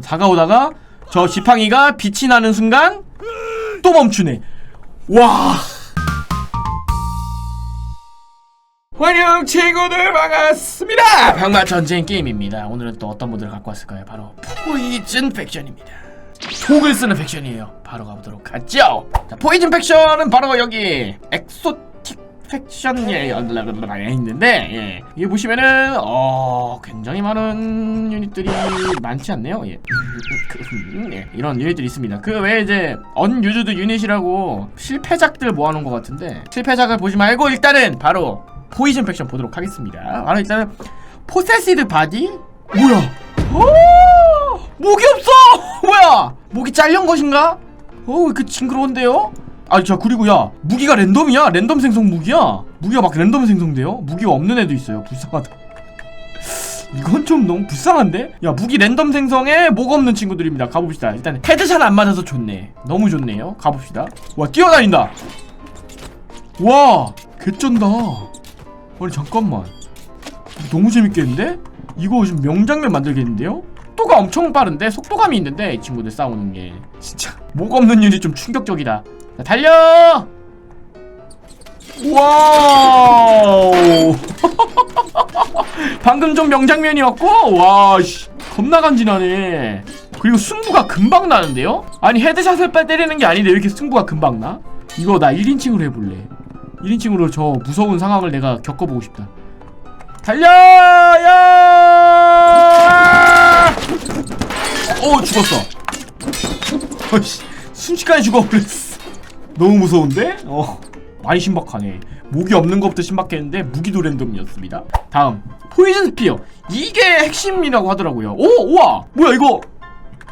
다가오다가 저 지팡이가 빛이 나는 순간 또 멈추네. 와. 환영 친구들 반갑습니다. 병마 전쟁 게임입니다. 오늘은 또 어떤 모드를 갖고 왔을까요? 바로 포이즌 팩션입니다. 촉을 쓰는 팩션이에요. 바로 가보도록 하죠. 자, 포이즌 팩션은 바로 여기 엑소틱 팩션에 있는데 예. 여기 보시면은 어 굉장히 많은 유닛들이 많지 않네요. 예. 예. 이런 유닛들이 있습니다. 그 외에 이제 언유즈드 유닛이라고 실패작들 모아놓은 것 같은데 실패작을 보지 말고 일단은 바로 포이즌 팩션 보도록 하겠습니다. 바로 일단은 포세시드 바디 뭐야? 오! 목이 없어! 뭐야? 목이 잘린 것인가? 어, 그 징그러운데요? 아, 자, 그리고 야, 무기가 랜덤이야? 랜덤 생성 무기야? 무기가 막 랜덤 생성돼요? 무기가 없는 애도 있어요. 불쌍하다. 이건 좀 너무 불쌍한데? 야, 무기 랜덤 생성에 목 없는 친구들입니다. 가봅시다. 일단 헤드샷 안 맞아서 좋네. 너무 좋네요. 가봅시다. 와, 뛰어다닌다. 와, 개쩐다. 아니, 잠깐만. 너무 재밌겠는데? 이거 지금 명장면 만들겠는데요? 속도가 엄청 빠른데 속도감이 있는데 이 친구들 싸우는 게 진짜 목 없는 일이 좀 충격적이다. 자, 달려! 와우! 방금 좀 명장면이었고 와 씨 겁나 간지나네. 그리고 승부가 금방 나는데요? 아니 헤드샷을 빨 때리는 게 아닌데 왜 이렇게 승부가 금방 나? 이거 나 1인칭으로 해볼래. 1인칭으로 저 무서운 상황을 내가 겪어보고 싶다. 달려! 야! 어 죽었어. 어이씨, 순식간에 죽어버렸어. 너무 무서운데? 어 많이 신박하네. 목이 없는 것부터 신박했는데 무기도 랜덤이었습니다. 다음 포이즌 스피어 이게 핵심이라고 하더라고요. 오 우와 뭐야 이거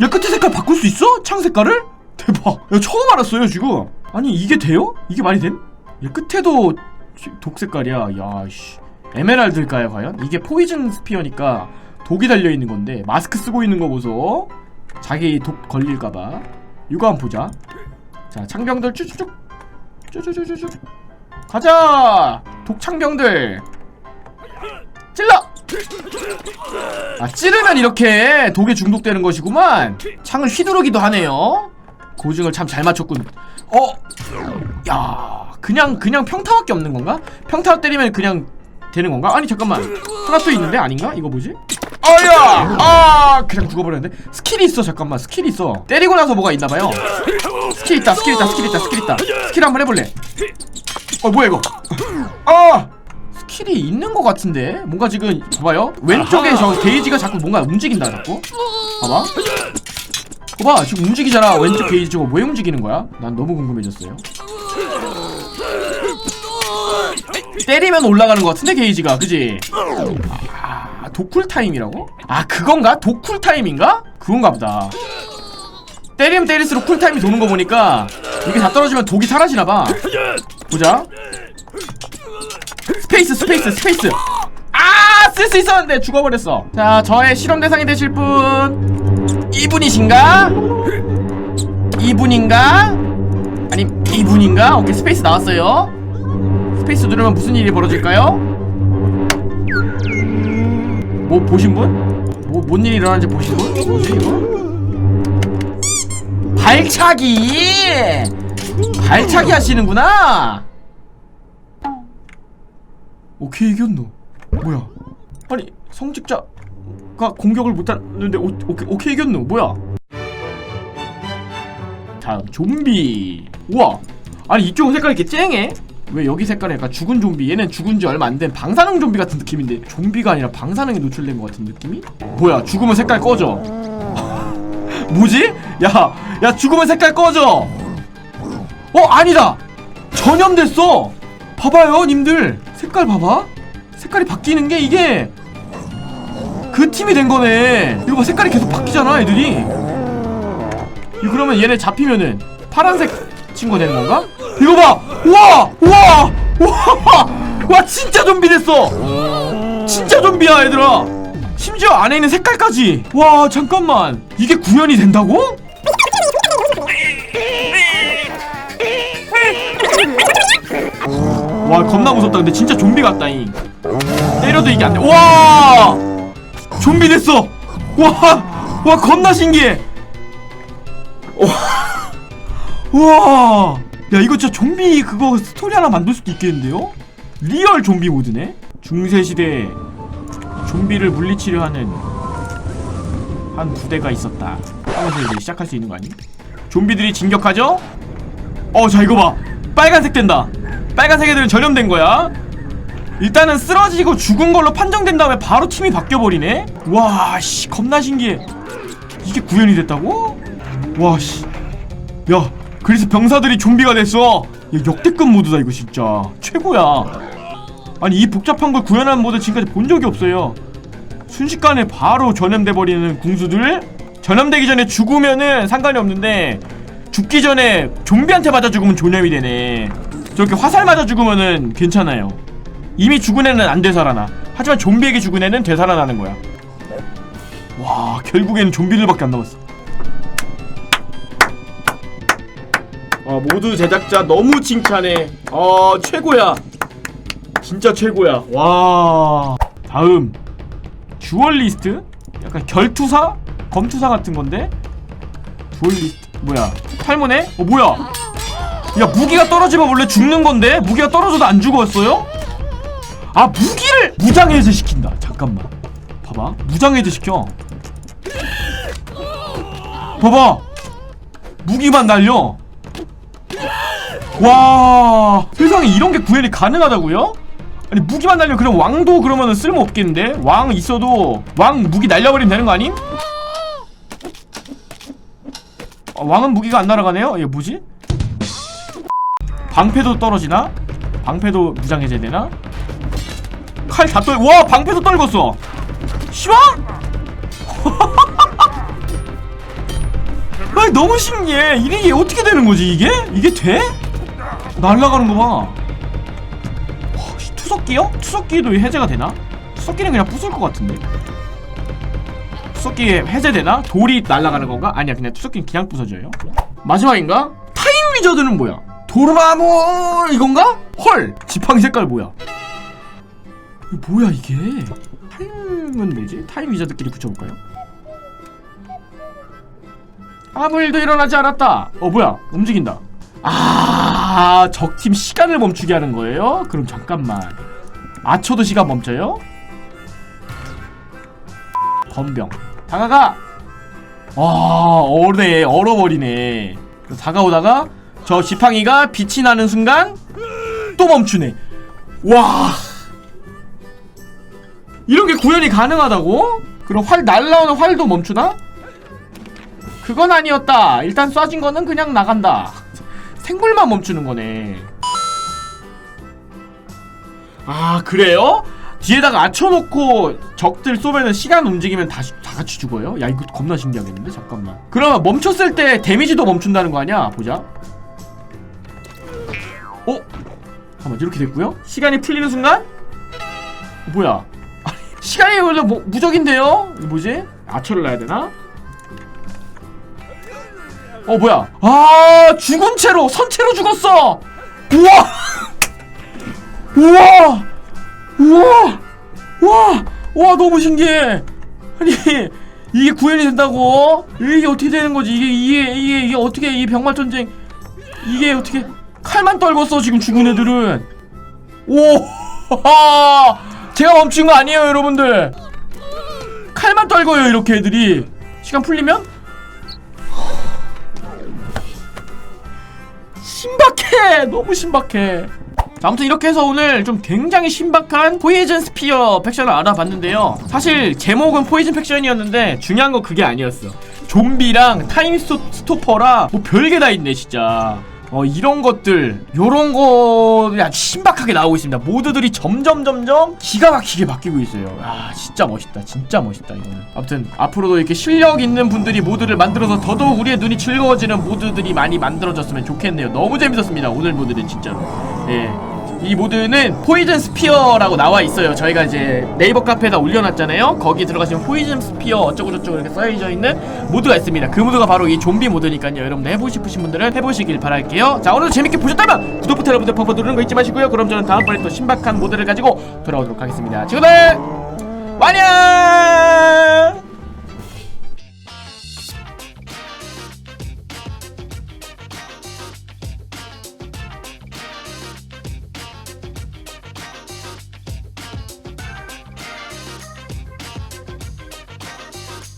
야 끝에 색깔 바꿀 수 있어? 창 색깔을? 대박. 야 처음 알았어요 지금. 아니 이게 돼요? 이게 말이 됨? 야 끝에도 독 색깔이야. 야씨. 에메랄드일까요 과연? 이게 포이즌 스피어니까 독이 달려있는 건데 마스크 쓰고 있는 거 보소 자기 독 걸릴까봐 이거 한번 보자 자 창병들 쭉쭉쭉 쭉쭉쭉쭉 가자 독창병들 찔러 아 찌르면 이렇게 독에 중독되는 것이구만 창을 휘두르기도 하네요 고증을 참 잘 맞췄군 어? 야 그냥 그냥 평타밖에 없는 건가? 평타 때리면 그냥 되는 건가? 아니 잠깐만 하나 또 있는데 아닌가? 이거 뭐지? 아야! 아 그냥 죽어버렸는데? 스킬이 있어 잠깐만. 스킬이 있어. 때리고 나서 뭐가 있나봐요. 스킬 있다 스킬 있다 스킬 있다 스킬 있다. 스킬 한번 해볼래? 어 뭐야 이거? 아! 스킬이 있는 것 같은데? 뭔가 지금 봐봐요. 왼쪽에 저 게이지가 자꾸 뭔가 움직인다 자꾸. 봐봐. 봐봐. 지금 움직이잖아 왼쪽 게이지 저거. 왜 움직이는 거야? 난 너무 궁금해졌어요. 때리면 올라가는 것 같은데 게이지가. 그지? 아 도쿨 타임이라고? 아 그건가? 도쿨 타임인가? 그건가 보다 때리면 때릴수록 쿨타임이 도는 거 보니까 이게 다 떨어지면 독이 사라지나봐 보자 스페이스 스페이스 스페이스 아! 쓸 수 있었는데 죽어버렸어 자 저의 실험 대상이 되실 분 이분이신가? 이분인가? 아니 이분인가? 오케이 스페이스 나왔어요 스페이스 누르면 무슨 일이 벌어질까요? 뭐 보신 분? 뭐 뭔 일이 일어나는지 보신 분? 뭐지 이거? 발차기! 발차기 하시는구나! 오케이 이겼노 뭐야 아니 성직자가 공격을 못하는데 오, 오케이, 오케이 이겼노 뭐야 다음 좀비 우와 아니 이쪽 색깔이 이렇게 쨍해? 왜 여기 색깔이 약간 죽은 좀비? 얘는 죽은 지 얼마 안 된 방사능 좀비 같은 느낌인데 좀비가 아니라 방사능에 노출된 것 같은 느낌이? 뭐야 죽으면 색깔 꺼져. 뭐지? 야, 야 죽으면 색깔 꺼져. 어 아니다. 전염됐어. 봐봐요 님들. 색깔 봐봐. 색깔이 바뀌는 게 이게 그 팀이 된 거네. 이거 봐 색깔이 계속 바뀌잖아 애들이. 이 그러면 얘네 잡히면은 파란색 친구 되는 건가? 이거 봐! 우와! 우와! 우와! 와 진짜 좀비 됐어! 진짜 좀비야 얘들아! 심지어 안에 있는 색깔까지! 와 잠깐만 이게 구현이 된다고? 와 겁나 무섭다 근데 진짜 좀비 같다잉 때려도 이게 안돼 와 좀비 됐어 와와 겁나 신기해 와. 우와! 야 이거 진짜 좀비 그거 스토리 하나 만들 수도 있겠는데요? 리얼 좀비 모드네? 중세시대에 좀비를 물리치려 하는 한 부대가 있었다. 하면서 이제 시작할 수 있는 거 아니? 좀비들이 진격하죠? 어 자 이거 봐. 빨간색 된다. 빨간색 애들은 전염된 거야. 일단은 쓰러지고 죽은 걸로 판정된 다음에 바로 팀이 바뀌어버리네. 와씨 겁나 신기해. 이게 구현이 됐다고? 와씨. 야 그래서 병사들이 좀비가 됐어. 야, 역대급 모드다 이거 진짜. 최고야. 아니 이 복잡한 걸 구현한 모드 지금까지 본 적이 없어요. 순식간에 바로 전염돼 버리는 궁수들? 전염되기 전에 죽으면은 상관이 없는데 죽기 전에 좀비한테 맞아 죽으면 전염이 되네. 저렇게 화살 맞아 죽으면은 괜찮아요. 이미 죽은 애는 안 되살아나. 하지만 좀비에게 죽은 애는 되살아나는 거야. 와 결국에는 좀비들밖에 안 남았어 아 모두 제작자 너무 칭찬해. 어 최고야. 진짜 최고야. 와. 다음. 듀얼리스트? 약간 결투사? 검투사 같은 건데? 듀얼리스트. 뭐야? 탈모네? 어 뭐야? 야 무기가 떨어지면 원래 죽는 건데? 무기가 떨어져도 안 죽었어요? 아 무기를 무장해제 시킨다. 잠깐만. 봐봐. 무장해제 시켜. 봐봐. 무기만 날려 와 세상에 이런 게 구현이 가능하다고요? 아니 무기만 날려 그럼 왕도 그러면은 쓸모 없겠는데 왕 있어도 왕 무기 날려버리면 되는 거 아님? 어, 왕은 무기가 안 날아가네요? 이게 뭐지? 방패도 떨어지나? 방패도 무장해제 되나? 칼 다 떨, 와 방패도 떨궜어 시방? 아니 너무 신기해 이게 어떻게 되는 거지 이게? 이게 돼? 날아가는 거 봐. 와, 씨, 투석기요? 투석기도 해제가 되나? 투석기는 그냥 부술 것 같은데. 투석기 해제되나? 돌이 날아가는 건가? 아니야, 그냥 투석기는 그냥 부서져요. 마지막인가? 타임 위저드는 뭐야? 도르마무 이건가? 헐, 지팡이 색깔 뭐야? 이거 뭐야 이게? 타임은 뭐지? 타임 위저드끼리 붙여볼까요? 아무 일도 일어나지 않았다. 어 뭐야? 움직인다. 아, 적팀 시간을 멈추게 하는 거예요? 그럼 잠깐만. 아초도 시간 멈춰요? 건병. 다가가! 와, 얼네, 얼어버리네. 그래서 다가오다가 저 지팡이가 빛이 나는 순간 또 멈추네. 와. 이런 게 구현이 가능하다고? 그럼 활 날라오는 활도 멈추나? 그건 아니었다. 일단 쏴진 거는 그냥 나간다. 생물만 멈추는 거네. 아 그래요? 뒤에다가 앉혀놓고 적들 쏘면은 시간 움직이면 다시 다 같이 죽어요? 야 이거 겁나 신기하겠는데 잠깐만. 그러면 멈췄을 때 데미지도 멈춘다는 거 아니야? 보자. 어? 잠깐만 이렇게 됐고요. 시간이 풀리는 순간 어, 뭐야? 시간이 원래 뭐, 무적인데요? 뭐지? 아처를 놔야 되나? 어 뭐야? 아 죽은 채로 선체로 죽었어. 우와, 우와, 우와, 우와, 와 너무 신기해. 아니 이게 구현이 된다고? 이게 어떻게 되는 거지? 이게 이게 이게 이게 어떻게 이 병말 전쟁 이게 어떻게 칼만 떨궜어 지금 죽은 애들은? 오, 제가 멈춘 거 아니에요 여러분들. 칼만 떨궈요 이렇게 애들이 시간 풀리면 신박해. 너무 신박해. 자, 아무튼 이렇게 해서 오늘 좀 굉장히 신박한 포이즌 스피어 팩션을 알아봤는데요. 사실 제목은 포이즌 팩션이었는데 중요한 건 그게 아니었어. 좀비랑 타임 스토, 스토퍼라 뭐 별게 다 있네 진짜 어 이런 것들 요런 거들이 아주 신박하게 나오고 있습니다. 모드들이 점점 점점 기가 막히게 바뀌고 있어요. 아 진짜 멋있다. 진짜 멋있다 이거는. 아무튼 앞으로도 이렇게 실력 있는 분들이 모드를 만들어서 더더욱 우리의 눈이 즐거워지는 모드들이 많이 만들어졌으면 좋겠네요. 너무 재밌었습니다 오늘 모드는 진짜로. 예. 이 모드는 포이즌 스피어라고 나와 있어요. 저희가 이제 네이버 카페에다 올려놨잖아요. 거기 들어가시면 포이즌 스피어 어쩌고저쩌고 이렇게 써져 있는 모드가 있습니다. 그 모드가 바로 이 좀비 모드니까요. 여러분들 해보고 싶으신 분들은 해보시길 바랄게요. 자 오늘도 재밌게 보셨다면 구독 버튼 여러분들 펑펑 누르는 거 잊지 마시고요. 그럼 저는 다음번에 또 신박한 모드를 가지고 돌아오도록 하겠습니다. 친구들 안녕.